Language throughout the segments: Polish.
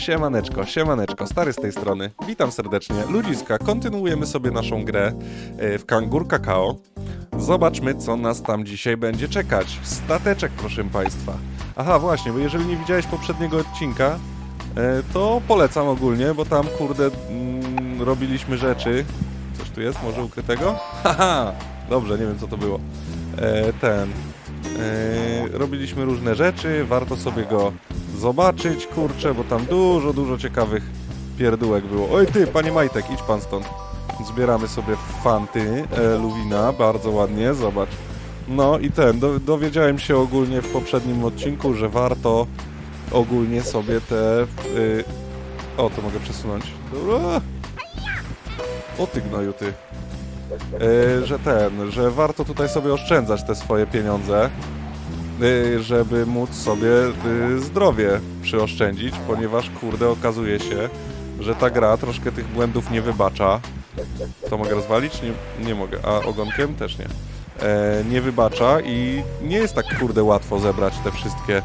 Siemaneczko, siemaneczko, stary z tej strony. Witam serdecznie. Ludziska, kontynuujemy sobie naszą grę e, w Kangur Kakao. Zobaczmy, co nas tam dzisiaj będzie czekać. Stateczek, proszę Państwa. Aha, właśnie, bo jeżeli nie widziałeś poprzedniego odcinka, e, to polecam ogólnie, bo tam, kurde, mm, robiliśmy rzeczy. Coś tu jest, może ukrytego? Haha, dobrze, nie wiem, co to było. E, ten... Robiliśmy różne rzeczy, warto sobie go zobaczyć, kurczę, bo tam dużo, dużo ciekawych pierdółek było. Oj ty, panie Majtek, idź pan stąd. Zbieramy sobie fanty e, Luwina, bardzo ładnie, zobacz. No i ten, do, dowiedziałem się ogólnie w poprzednim odcinku, że warto ogólnie sobie te... Y, o, to mogę przesunąć. Dobra. O ty gnoju, ty. E, że ten, że warto tutaj sobie oszczędzać te swoje pieniądze, y, żeby móc sobie y, zdrowie przyoszczędzić, ponieważ kurde okazuje się, że ta gra troszkę tych błędów nie wybacza. To mogę rozwalić? Nie, nie mogę. A ogonkiem też nie. E, nie wybacza i nie jest tak kurde łatwo zebrać te wszystkie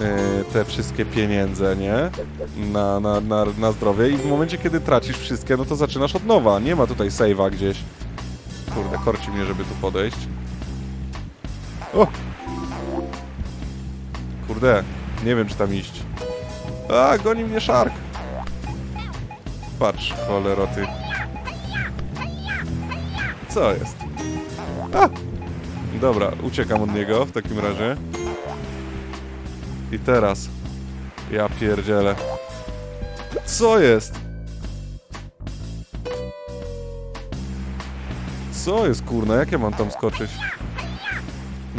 e, te wszystkie pieniądze, nie? Na, na, na, na zdrowie i w momencie, kiedy tracisz wszystkie, no to zaczynasz od nowa. Nie ma tutaj save'a gdzieś. Kurde, korci mnie, żeby tu podejść. O! Kurde, nie wiem, czy tam iść. A, goni mnie szark! Patrz, cholero ty. Co jest? A! Dobra, uciekam od niego w takim razie. I teraz. Ja pierdzielę. Co jest? Co jest kurna? Jak ja mam tam skoczyć?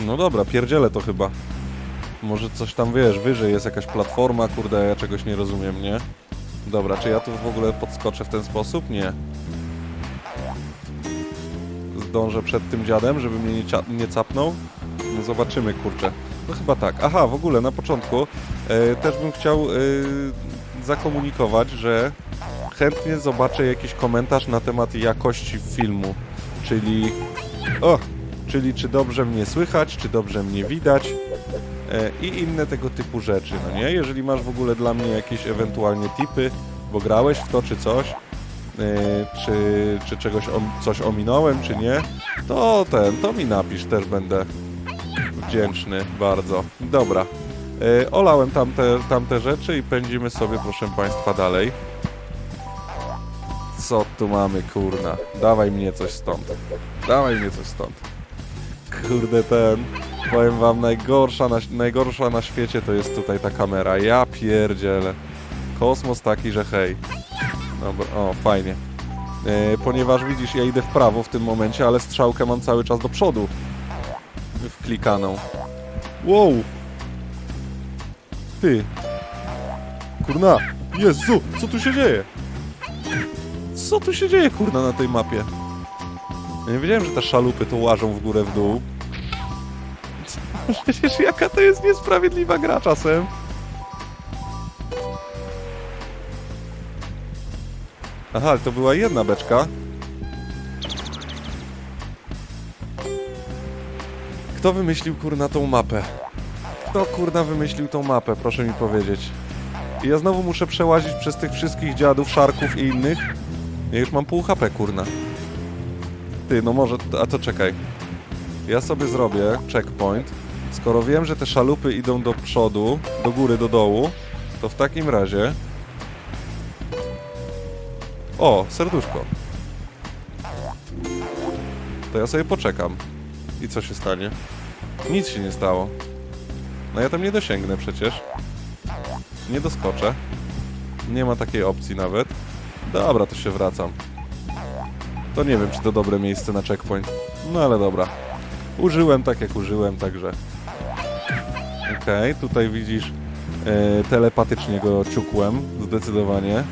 No dobra, pierdzielę to chyba. Może coś tam wiesz, wyżej jest jakaś platforma, kurde, ja czegoś nie rozumiem, nie? Dobra, czy ja tu w ogóle podskoczę w ten sposób? Nie. Zdążę przed tym dziadem, żeby mnie nie, nie capnął? No zobaczymy, kurczę. No chyba tak. Aha, w ogóle na początku e, też bym chciał e, zakomunikować, że chętnie zobaczę jakiś komentarz na temat jakości filmu. Czyli... O! Czyli czy dobrze mnie słychać, czy dobrze mnie widać e, i inne tego typu rzeczy, no nie? Jeżeli masz w ogóle dla mnie jakieś ewentualnie tipy, bo grałeś w to czy coś, e, czy, czy czegoś coś ominąłem, czy nie, to ten, to mi napisz, też będę wdzięczny bardzo. Dobra, e, olałem tamte, tamte rzeczy i pędzimy sobie, proszę Państwa, dalej. Co tu mamy, kurna? Dawaj mnie coś stąd. Dawaj mnie coś stąd. Kurde, ten. Powiem wam, najgorsza na, najgorsza na świecie to jest tutaj ta kamera. Ja pierdzielę. Kosmos taki, że hej. Dobra, o, fajnie. E, ponieważ widzisz, ja idę w prawo w tym momencie, ale strzałkę mam cały czas do przodu. Wklikaną. Wow! Ty. Kurna! Jezu! Co tu się dzieje? Co tu się dzieje, kurna, na tej mapie? Ja nie wiedziałem, że te szalupy to łażą w górę, w dół. Przecież jaka to jest niesprawiedliwa gra czasem. Aha, ale to była jedna beczka. Kto wymyślił kurna tą mapę? Kto kurna wymyślił tą mapę, proszę mi powiedzieć. I ja znowu muszę przełazić przez tych wszystkich dziadów, szarków i innych. Ja już mam pół HP, kurna. Ty, no może, a to czekaj. Ja sobie zrobię checkpoint. Skoro wiem, że te szalupy idą do przodu, do góry, do dołu, to w takim razie... O, serduszko. To ja sobie poczekam. I co się stanie? Nic się nie stało. No ja tam nie dosięgnę przecież. Nie doskoczę. Nie ma takiej opcji nawet. Dobra, to się wracam. To nie wiem, czy to dobre miejsce na checkpoint. No ale dobra. Użyłem tak, jak użyłem, także... Okej, tutaj widzisz... E, telepatycznie go ciukłem, zdecydowanie.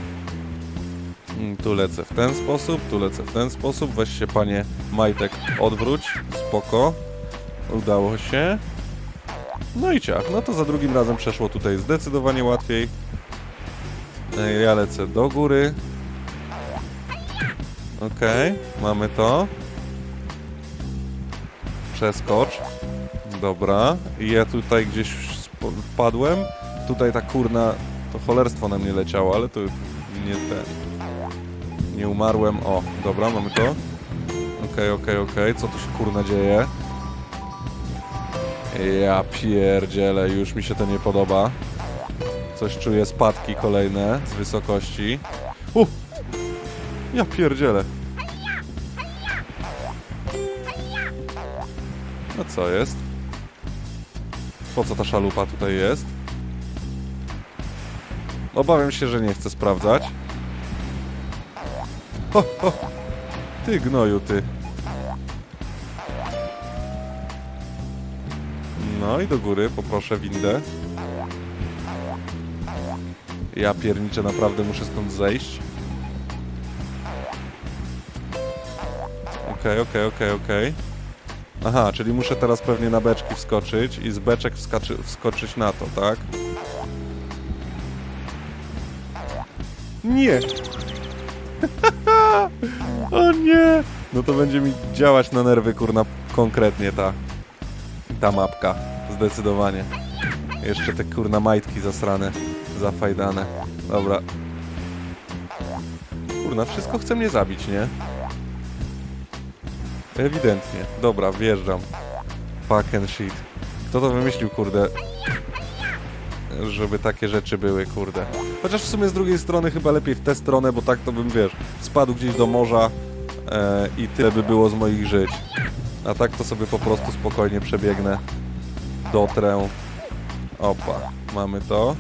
Mm, Tu lecę w ten sposób, tu lecę w ten sposób. Weź się, panie Majtek, odwróć. Spoko. Udało się. No i ciach. No to za drugim razem przeszło tutaj zdecydowanie łatwiej. E, Ja lecę do góry. Okej, mamy to. Przeskocz. Dobra. I ja tutaj gdzieś wpadłem. Tutaj ta kurna To cholerstwo na mnie leciało, ale to nie ten. Nie umarłem. O, dobra, mamy to. Okej, okej, okej. Co tu się kurna dzieje? Ja pierdzielę, już mi się to nie podoba. Coś czuję spadki kolejne z wysokości. U! Ja pierdzielę. Co jest? Po co ta szalupa tutaj jest? Obawiam się, że nie chcę sprawdzać. Ho, ho. Ty gnoju, ty. No i do góry, poproszę windę. Ja pierniczę, naprawdę muszę stąd zejść. Okej, okej, okej, okej. Aha, czyli muszę teraz pewnie na beczki wskoczyć i z beczek wskoczy, wskoczyć na to, tak? Nie! o nie! No to będzie mi działać na nerwy, kurna, konkretnie ta, ta mapka. Zdecydowanie. Jeszcze te kurna majtki zasrane, zafajdane. Dobra. Kurna, wszystko chce mnie zabić, nie? Ewidentnie. Dobra, wjeżdżam. Fuck and shit. Kto to wymyślił, kurde? Żeby takie rzeczy były, kurde. Chociaż w sumie z drugiej strony chyba lepiej w tę stronę, bo tak to bym, wiesz, spadł gdzieś do morza e, i tyle by było z moich żyć. A tak to sobie po prostu spokojnie przebiegnę. Dotrę. Opa, mamy to.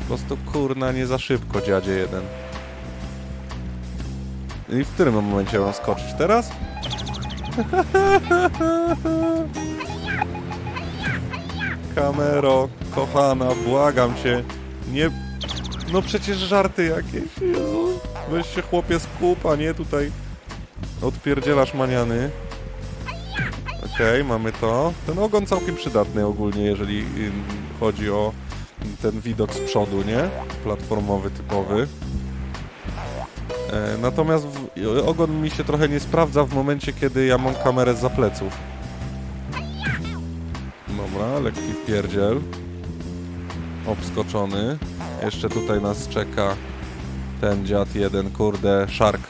Po prostu kurna nie za szybko, dziadzie jeden. I w którym momencie mam skoczyć? Teraz? Kamero, kochana, błagam cię. Nie... No przecież żarty jakieś. Weź się chłopie skup, a nie tutaj odpierdzielasz maniany. Okej, mamy to. Ten ogon całkiem przydatny ogólnie, jeżeli chodzi o ten widok z przodu, nie? Platformowy, typowy. E, natomiast ogon mi się trochę nie sprawdza w momencie, kiedy ja mam kamerę za pleców. Dobra, lekki wpierdziel. Obskoczony. Jeszcze tutaj nas czeka ten dziad jeden, kurde, szark.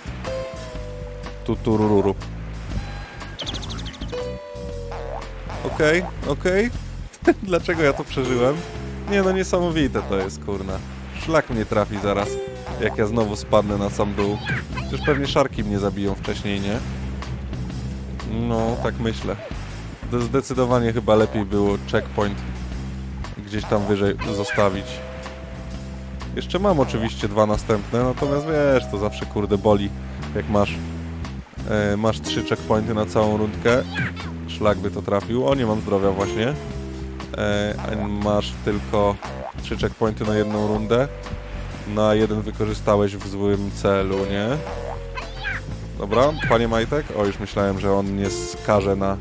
Tutururu. Okej, okej. Dlaczego ja to przeżyłem? Nie no, niesamowite to jest, kurna. Szlak mnie trafi zaraz, jak ja znowu spadnę na sam dół. Przecież pewnie szarki mnie zabiją wcześniej, nie? No, tak myślę. Zdecydowanie chyba lepiej było checkpoint gdzieś tam wyżej zostawić. Jeszcze mam oczywiście dwa następne, natomiast wiesz, to zawsze kurde boli, jak masz e, masz trzy checkpointy na całą rundkę. Szlak by to trafił. O, nie mam zdrowia właśnie. E, masz tylko trzy checkpointy na jedną rundę. Na jeden wykorzystałeś w złym celu, nie? Dobra, panie Majtek. O, już myślałem, że on mnie skaże na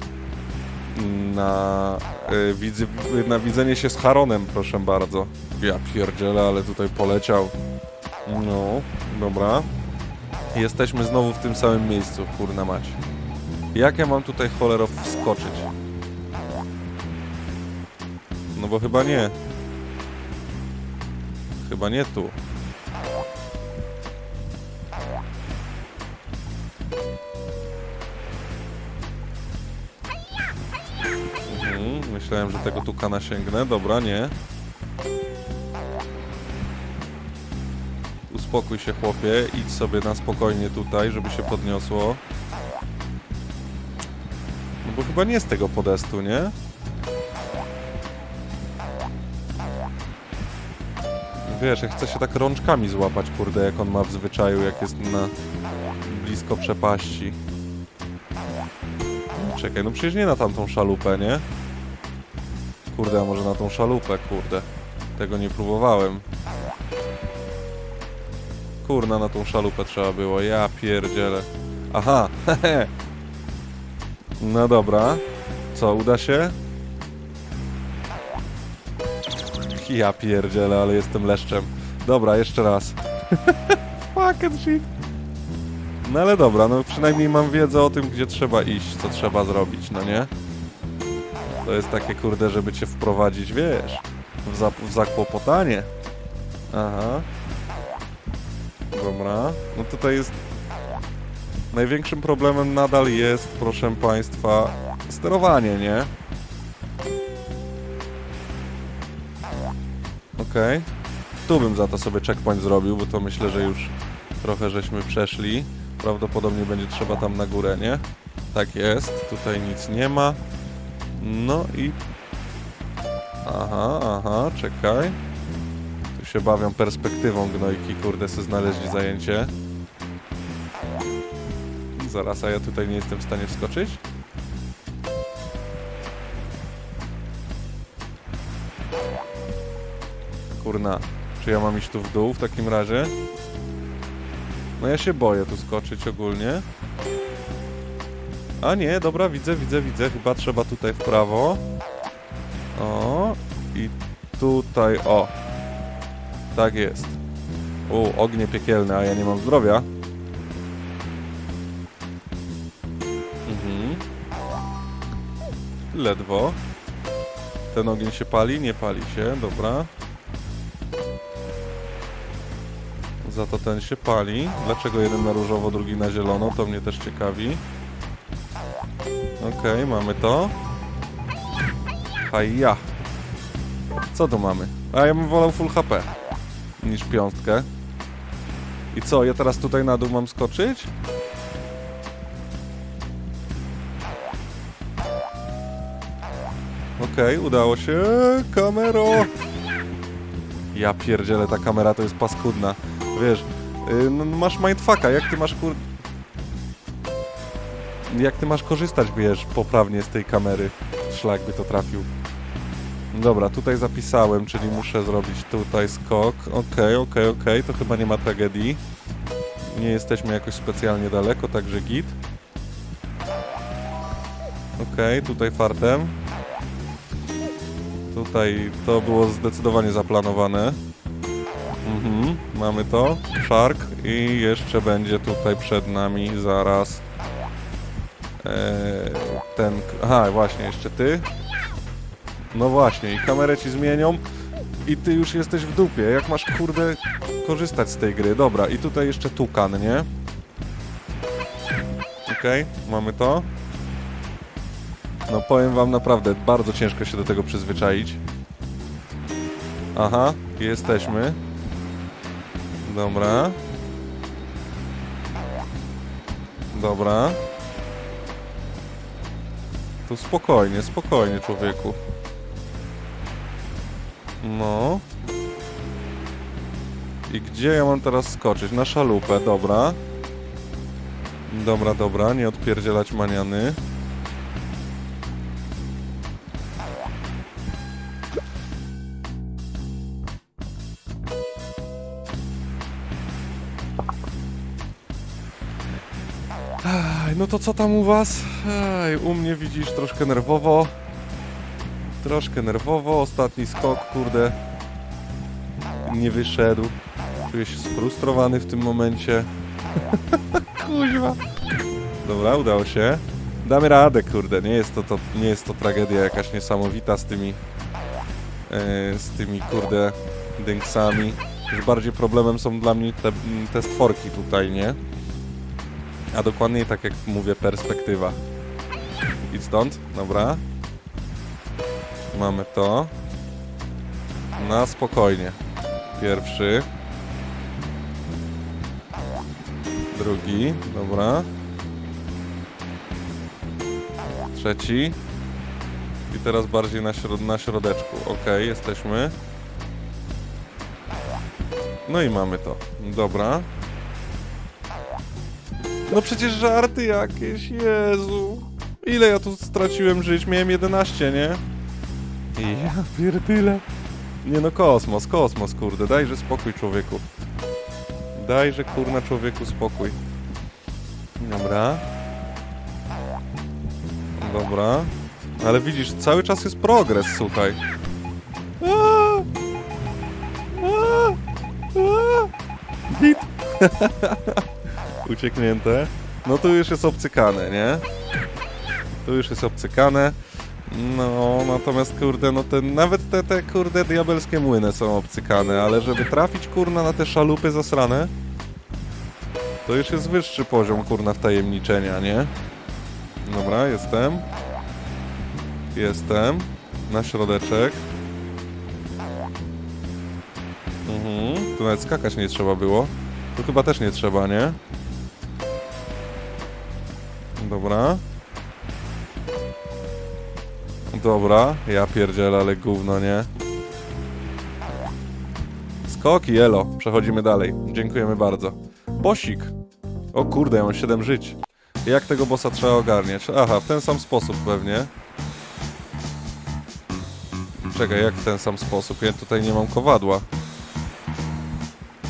na, y, na widzenie się z Haronem, proszę bardzo. Ja pierdzielę, ale tutaj poleciał. No, dobra. Jesteśmy znowu w tym samym miejscu, kurna mać. Jak ja mam tutaj cholero wskoczyć? No bo chyba nie. Chyba nie tu. Myślałem, że tego tukana sięgnę. Dobra, nie. Uspokój się, chłopie. Idź sobie na spokojnie tutaj, żeby się podniosło. No bo chyba nie z tego podestu, nie? Wiesz, ja chcę się tak rączkami złapać, kurde, jak on ma w zwyczaju, jak jest na blisko przepaści. Czekaj, no przecież nie na tamtą szalupę, nie? Kurde, a może na tą szalupę, kurde. Tego nie próbowałem. Kurna, na tą szalupę trzeba było, ja pierdzielę. Aha, hehe. No dobra. Co, uda się? Ja pierdzielę, ale jestem leszczem. Dobra, jeszcze raz. Fucking shit. No ale dobra, no przynajmniej mam wiedzę o tym, gdzie trzeba iść, co trzeba zrobić, no nie? To jest takie kurde, żeby cię wprowadzić, wiesz, w, za w zakłopotanie. Aha. Dobra. No tutaj jest... Największym problemem nadal jest, proszę Państwa, sterowanie, nie? Okej. Tu bym za to sobie checkpoint zrobił, bo to myślę, że już trochę żeśmy przeszli. Prawdopodobnie będzie trzeba tam na górę, nie? Tak jest. Tutaj nic nie ma. No i... Aha, aha, czekaj. Tu się bawią perspektywą gnojki, kurde, se znaleźli zajęcie. Zaraz, a ja tutaj nie jestem w stanie wskoczyć? Kurna, czy ja mam iść tu w dół w takim razie? No ja się boję tu skoczyć ogólnie. A nie, dobra, widzę, widzę, widzę. Chyba trzeba tutaj w prawo. O, i tutaj, o. Tak jest. U, ognie piekielne, a ja nie mam zdrowia. Mhm. Ledwo. Ten ogień się pali? Nie pali się, dobra. Za to ten się pali. Dlaczego jeden na różowo, drugi na zielono? To mnie też ciekawi. Okej, mamy to. Haja. Co tu mamy? A ja bym wolał full HP niż piątkę. I co, ja teraz tutaj na dół mam skoczyć? Okej, udało się. Kamero! Ja pierdzielę, ta kamera to jest paskudna. Wiesz, yy, no, masz mindfucka, jak ty masz kur... Jak ty masz korzystać, wiesz, poprawnie z tej kamery? Szlak by to trafił. Dobra, tutaj zapisałem, czyli muszę zrobić tutaj skok. Okej, okej, okej, to chyba nie ma tragedii. Nie jesteśmy jakoś specjalnie daleko, także git. Okej, tutaj fartem. Tutaj to było zdecydowanie zaplanowane. Mhm, mamy to. Shark i jeszcze będzie tutaj przed nami zaraz ten... Aha, właśnie, jeszcze ty. No właśnie, i kamerę ci zmienią i ty już jesteś w dupie. Jak masz, kurde, korzystać z tej gry? Dobra, i tutaj jeszcze tukan, nie? Okej, mamy to. No powiem wam naprawdę, bardzo ciężko się do tego przyzwyczaić. Aha, jesteśmy. Dobra. Dobra. Spokojnie, spokojnie, człowieku. No. I gdzie ja mam teraz skoczyć? Na szalupę, dobra. Dobra, dobra, nie odpierdzielać maniany. To co tam u was? Aj, u mnie widzisz troszkę nerwowo. Troszkę nerwowo. Ostatni skok, kurde. Nie wyszedł. Czuję się sfrustrowany w tym momencie. Kuźwa. Dobra, udało się. Damy radę, kurde. Nie jest to, to, nie jest to tragedia jakaś niesamowita z tymi e, z tymi, kurde, dynksami. Już bardziej problemem są dla mnie te, te stworki tutaj, nie? A dokładniej tak jak mówię, perspektywa. Idź stąd, dobra. Mamy to. Na spokojnie. Pierwszy. Drugi, dobra. Trzeci. I teraz bardziej na, na środeczku. Ok, jesteśmy. No i mamy to. Dobra. No przecież żarty jakieś, Jezu. Ile ja tu straciłem żyć? Miałem 11, nie? Ja pierdyle. Nie no, kosmos, kosmos, kurde. Dajże spokój, człowieku. Dajże, kurna, człowieku, spokój. Dobra. Dobra. Ale widzisz, cały czas jest progres, słuchaj. Aaa! Aaa! Aaa! Git. Ucieknięte. No tu już jest obcykane, nie? Tu już jest obcykane. No, natomiast kurde, no ten, nawet te, te kurde diabelskie młyny są obcykane, ale żeby trafić kurna na te szalupy zasrane, to już jest wyższy poziom kurna wtajemniczenia, nie? Dobra, jestem. Jestem. Na środeczek. Mhm. Tu nawet skakać nie trzeba było. Tu chyba też nie trzeba, nie? Dobra. Dobra, ja pierdzielę, ale gówno, nie? Skoki, elo. Przechodzimy dalej. Dziękujemy bardzo. Bosik. O kurde, ja mam 7 żyć. Jak tego bossa trzeba ogarniać? Aha, w ten sam sposób pewnie. Czekaj, jak w ten sam sposób? Ja tutaj nie mam kowadła.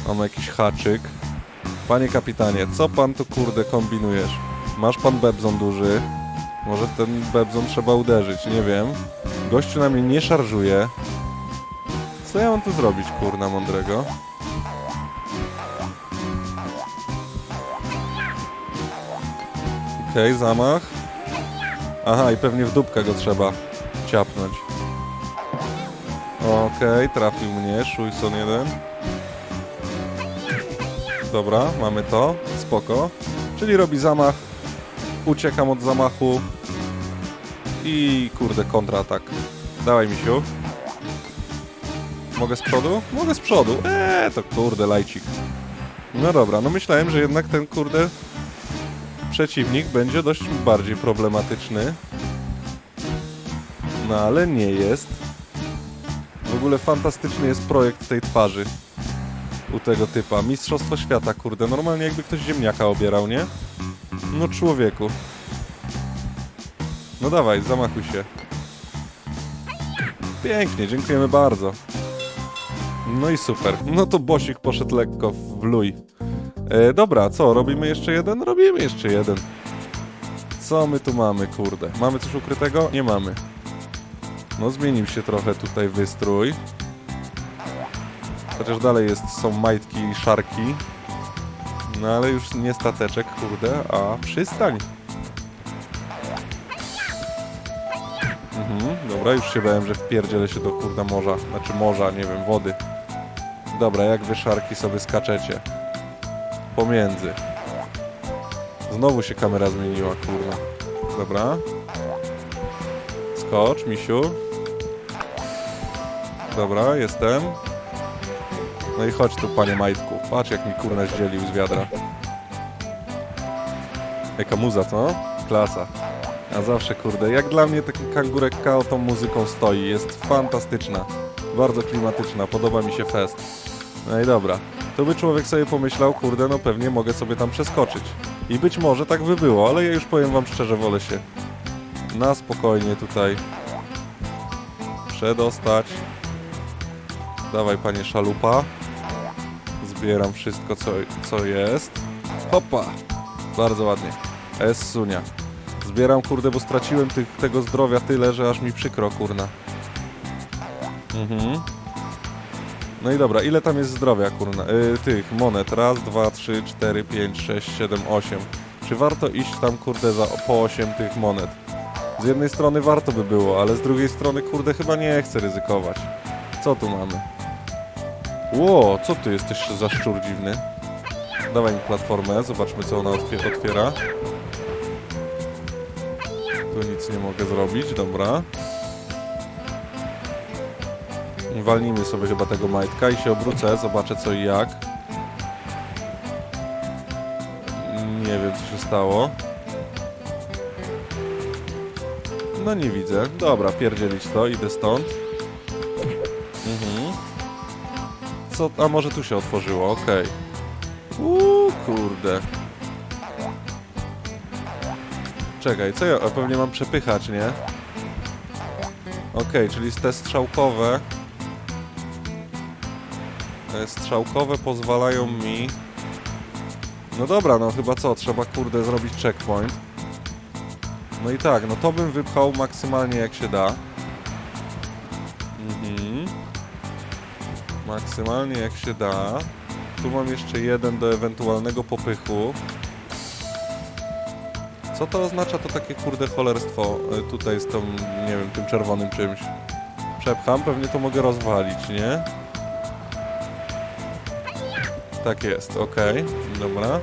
Mam jakiś haczyk. Panie kapitanie, co pan tu kurde kombinujesz? Masz pan bebzon duży. Może ten bebzon trzeba uderzyć, nie wiem. Gościu na mnie nie szarżuje. Co ja mam tu zrobić, kurna mądrego? Okej, zamach. Aha, i pewnie w dupkę go trzeba ciapnąć. Okej, trafił mnie, Szujson jeden. Dobra, mamy to, spoko. Czyli robi zamach, uciekam od zamachu i kurde, kontratak. Dawaj, misiu. Mogę z przodu? Mogę z przodu. Eee, to kurde, lajcik. No dobra, no myślałem, że jednak ten kurde przeciwnik będzie dość bardziej problematyczny. No ale nie jest. W ogóle fantastyczny jest projekt tej twarzy u tego typa. Mistrzostwo świata, kurde. Normalnie jakby ktoś ziemniaka obierał, nie? No człowieku. No dawaj, zamachuj się. Pięknie, dziękujemy bardzo. No i super. No to Bosik poszedł lekko w luj. E, dobra, co? Robimy jeszcze jeden? Robimy jeszcze jeden. Co my tu mamy, kurde? Mamy coś ukrytego? Nie mamy. No zmienił się trochę tutaj wystrój. Chociaż dalej jest, są majtki i szarki. No ale już nie stateczek, kurde, a przystań. Mhm, dobra, już się bałem, że wpierdzielę się do kurda morza. Znaczy morza, nie wiem, wody. Dobra, jak wy szarki sobie skaczecie? Pomiędzy. Znowu się kamera zmieniła, kurwa. Dobra. Skocz, misiu. Dobra, jestem. No i chodź tu, panie majtku. Patrz, jak mi kurna zdzielił z wiadra. Jaka muza, co? Klasa. A zawsze, kurde, jak dla mnie taki kangurek Kao tą muzyką stoi. Jest fantastyczna. Bardzo klimatyczna. Podoba mi się fest. No i dobra. To by człowiek sobie pomyślał, kurde, no pewnie mogę sobie tam przeskoczyć. I być może tak by było, ale ja już powiem wam szczerze, wolę się na spokojnie tutaj przedostać. Dawaj, panie szalupa. Zbieram wszystko, co, co jest. Hopa! Bardzo ładnie. S sunia. Zbieram, kurde, bo straciłem tych, tego zdrowia tyle, że aż mi przykro, kurna. Mhm. No i dobra, ile tam jest zdrowia, kurna? Y, tych monet. Raz, dwa, trzy, cztery, pięć, sześć, siedem, osiem. Czy warto iść tam, kurde, za, po osiem tych monet? Z jednej strony warto by było, ale z drugiej strony, kurde, chyba nie chcę ryzykować. Co tu mamy? Ło, co ty jesteś za szczur dziwny? Dawaj mi platformę, zobaczmy co ona otwie- otwiera. Tu nic nie mogę zrobić, dobra. Walnijmy sobie chyba tego majtka i się obrócę, zobaczę co i jak. Nie wiem co się stało. No nie widzę. Dobra, pierdzielić to, idę stąd. Co? A może tu się otworzyło, okej. Uuu, kurde. Czekaj, co ja? Pewnie mam przepychać, nie? Okej, czyli te strzałkowe... Te strzałkowe pozwalają mi... No dobra, no chyba co? Trzeba, kurde, zrobić checkpoint. No i tak, no to bym wypchał maksymalnie jak się da. Mhm. Maksymalnie jak się da. Tu mam jeszcze jeden do ewentualnego popychu. Co to oznacza to takie kurde cholerstwo y, tutaj z tą, nie wiem, tym czerwonym czymś? Przepcham, pewnie to mogę rozwalić, nie? Tak jest, okej, dobra.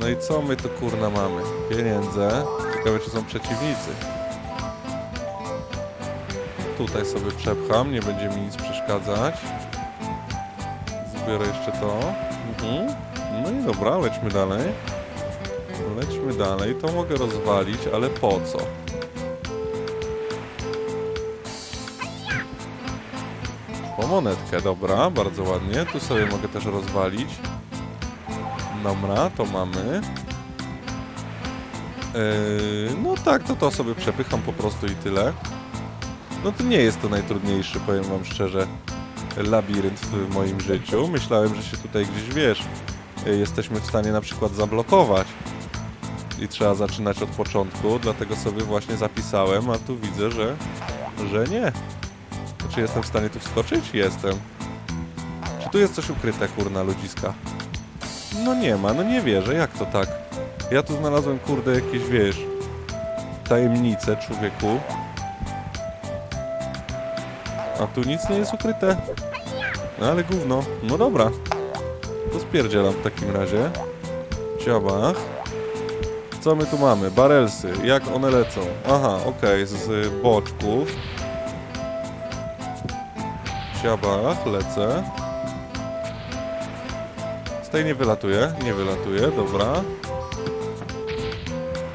No i co my tu kurna mamy? Pieniądze. Ciekawe czy są przeciwnicy. Tutaj sobie przepcham, nie będzie mi nic przeszkadzać. Zbiorę jeszcze to. Mhm. No i dobra, lećmy dalej. Lećmy dalej, to mogę rozwalić, ale po co? Po monetkę, dobra, bardzo ładnie. Tu sobie mogę też rozwalić. Dobra, to mamy. Yy, no tak, to to sobie przepycham po prostu i tyle. No to nie jest to najtrudniejszy, powiem wam szczerze, labirynt w moim życiu. Myślałem, że się tutaj gdzieś, wiesz, jesteśmy w stanie na przykład zablokować i trzeba zaczynać od początku, dlatego sobie właśnie zapisałem, a tu widzę, że, że nie. Czy jestem w stanie tu wskoczyć? Jestem. Czy tu jest coś ukryte, kurna, ludziska? No nie ma, no nie wierzę, jak to tak? Ja tu znalazłem, kurde, jakieś, wiesz, tajemnice, człowieku. A tu nic nie jest ukryte. No ale gówno. No dobra. To spierdzielam w takim razie. Ciabach. Co my tu mamy? Barelsy. Jak one lecą? Aha, okej, z boczków. Ciabach, lecę. Z tej nie wylatuje, nie wylatuje, dobra.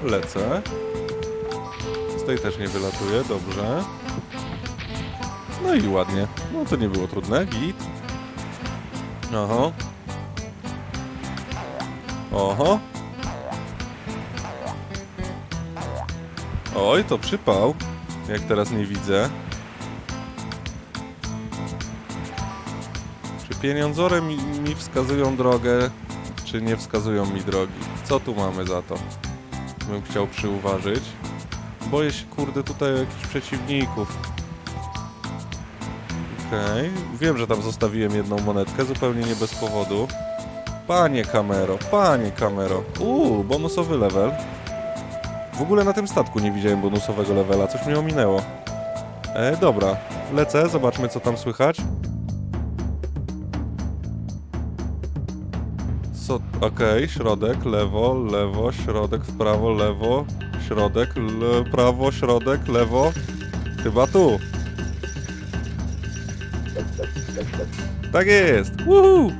Lecę. Z tej też nie wylatuje, dobrze. No i ładnie. No to nie było trudne, git. Oho. Oho. Oj, to przypał. Jak teraz nie widzę. Czy pieniądzory mi, mi wskazują drogę, czy nie wskazują mi drogi? Co tu mamy za to? Bym chciał przyuważyć. Boję się, kurde, tutaj jakichś przeciwników. Okej. Wiem, że tam zostawiłem jedną monetkę, zupełnie nie bez powodu. Panie kamero, panie kamero. Uuu, bonusowy level. W ogóle na tym statku nie widziałem bonusowego levela, coś mnie ominęło. E, dobra, lecę, zobaczmy co tam słychać. Co? Okej, środek, lewo, lewo, środek, w prawo, lewo, środek, prawo, środek, lewo. Chyba tu. Tak jest! Woohoo!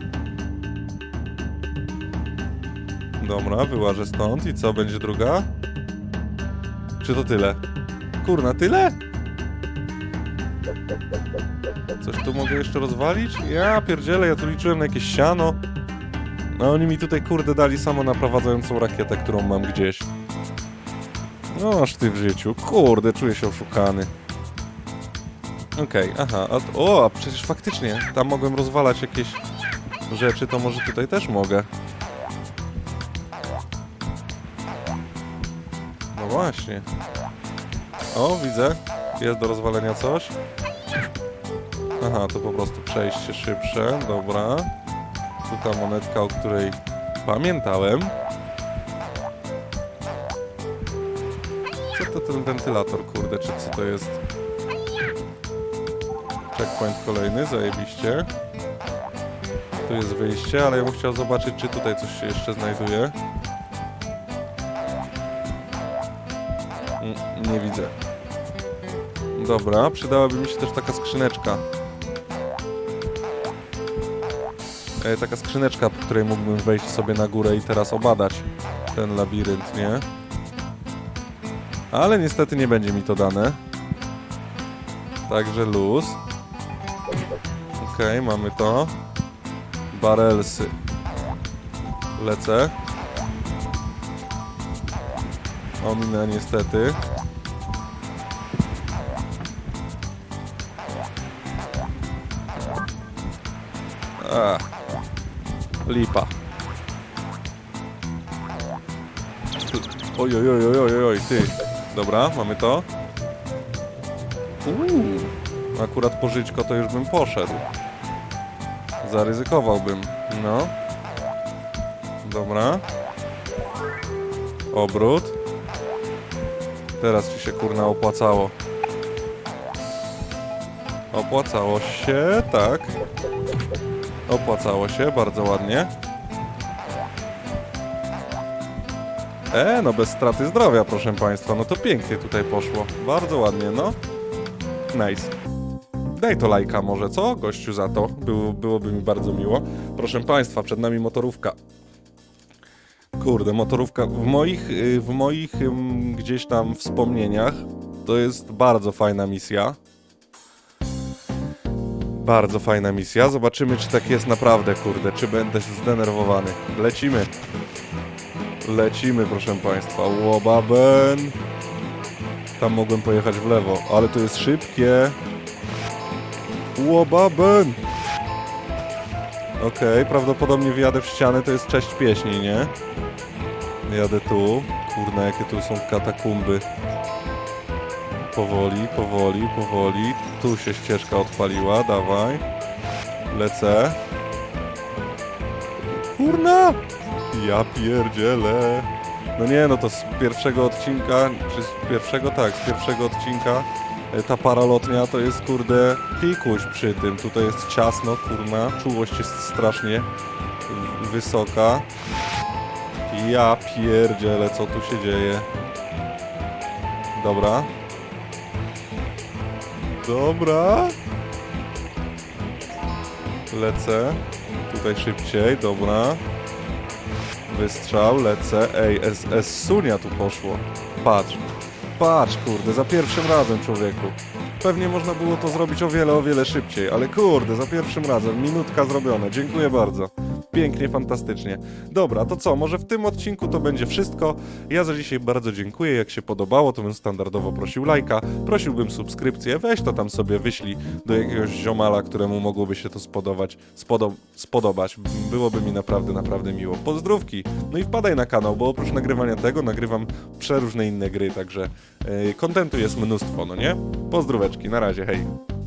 Dobra, wyłażę stąd i co, będzie druga? Czy to tyle? Kurna, tyle? Coś tu mogę jeszcze rozwalić? Ja pierdzielę, ja tu liczyłem na jakieś siano. A oni mi tutaj kurde dali samo naprowadzającą rakietę, którą mam gdzieś. No aż ty w życiu. Kurde, czuję się oszukany. Okej, aha, a, o, a przecież faktycznie, tam mogłem rozwalać jakieś rzeczy, to może tutaj też mogę. No właśnie. O, widzę, jest do rozwalenia coś. Aha, to po prostu przejście szybsze, dobra. Tu ta monetka, o której pamiętałem. Co to ten wentylator, kurde, czy co to jest? Checkpoint kolejny, zajebiście. Tu jest wyjście, ale ja bym chciał zobaczyć, czy tutaj coś się jeszcze znajduje. Mm, Nie widzę. Dobra, przydałaby mi się też taka skrzyneczka. E, taka skrzyneczka, po której mógłbym wejść sobie na górę i teraz obadać ten labirynt, nie? Ale niestety nie będzie mi to dane. Także luz. Okej, mamy to. Barelsy. Lecę. Ominę niestety. A. Lipa. Oj, oj, oj, oj, oj, oj, ty. Dobra, mamy to. Uuu. Akurat pożyczko to już bym poszedł. Zaryzykowałbym. No. Dobra. Obrót. Teraz ci się kurna opłacało. Opłacało się, tak. Opłacało się, bardzo ładnie. E, no bez straty zdrowia, proszę Państwa. No to pięknie tutaj poszło. Bardzo ładnie, no. Nice. Daj to lajka może, co? Gościu za to. Było, byłoby mi bardzo miło. Proszę Państwa, przed nami motorówka. Kurde, motorówka w moich, y, w moich gdzieś tam wspomnieniach to jest bardzo fajna misja. Bardzo fajna misja. Zobaczymy, czy tak jest naprawdę, kurde, czy będę zdenerwowany. Lecimy. Lecimy, proszę Państwa. Łobaben. Tam mogłem pojechać w lewo, ale to jest szybkie. Łobaben. Okej, prawdopodobnie wjadę w ścianę, to jest cześć pieśni, nie? Jadę tu. Kurna, jakie tu są katakumby. Powoli, powoli, powoli. Tu się ścieżka odpaliła, dawaj. Lecę. Kurna! Ja pierdzielę. No nie, no to z pierwszego odcinka, czy z pierwszego, tak, z pierwszego odcinka ta paralotnia to jest, kurde, pikuś przy tym. Tutaj jest ciasno, kurna, czułość jest strasznie wysoka. Ja pierdzielę, co tu się dzieje. Dobra. Dobra. Lecę. Tutaj szybciej, dobra. Wystrzał, lecę. Ej, S, S Sunia tu poszło. Patrz. Patrz, kurde, za pierwszym razem, człowieku. Pewnie można było to zrobić o wiele, o wiele szybciej, ale kurde, za pierwszym razem, minutka zrobione. Dziękuję bardzo. Pięknie, fantastycznie. Dobra, to co? Może w tym odcinku to będzie wszystko. Ja za dzisiaj bardzo dziękuję. Jak się podobało, to bym standardowo prosił lajka, prosiłbym subskrypcję. Weź to tam sobie wyślij do jakiegoś ziomala, któremu mogłoby się to spodobać. Spodo spodobać. Byłoby mi naprawdę, naprawdę miło. Pozdrówki. No i wpadaj na kanał, bo oprócz nagrywania tego nagrywam przeróżne inne gry, także yy, kontentu jest mnóstwo, no nie? Pozdróweczki, na razie, hej.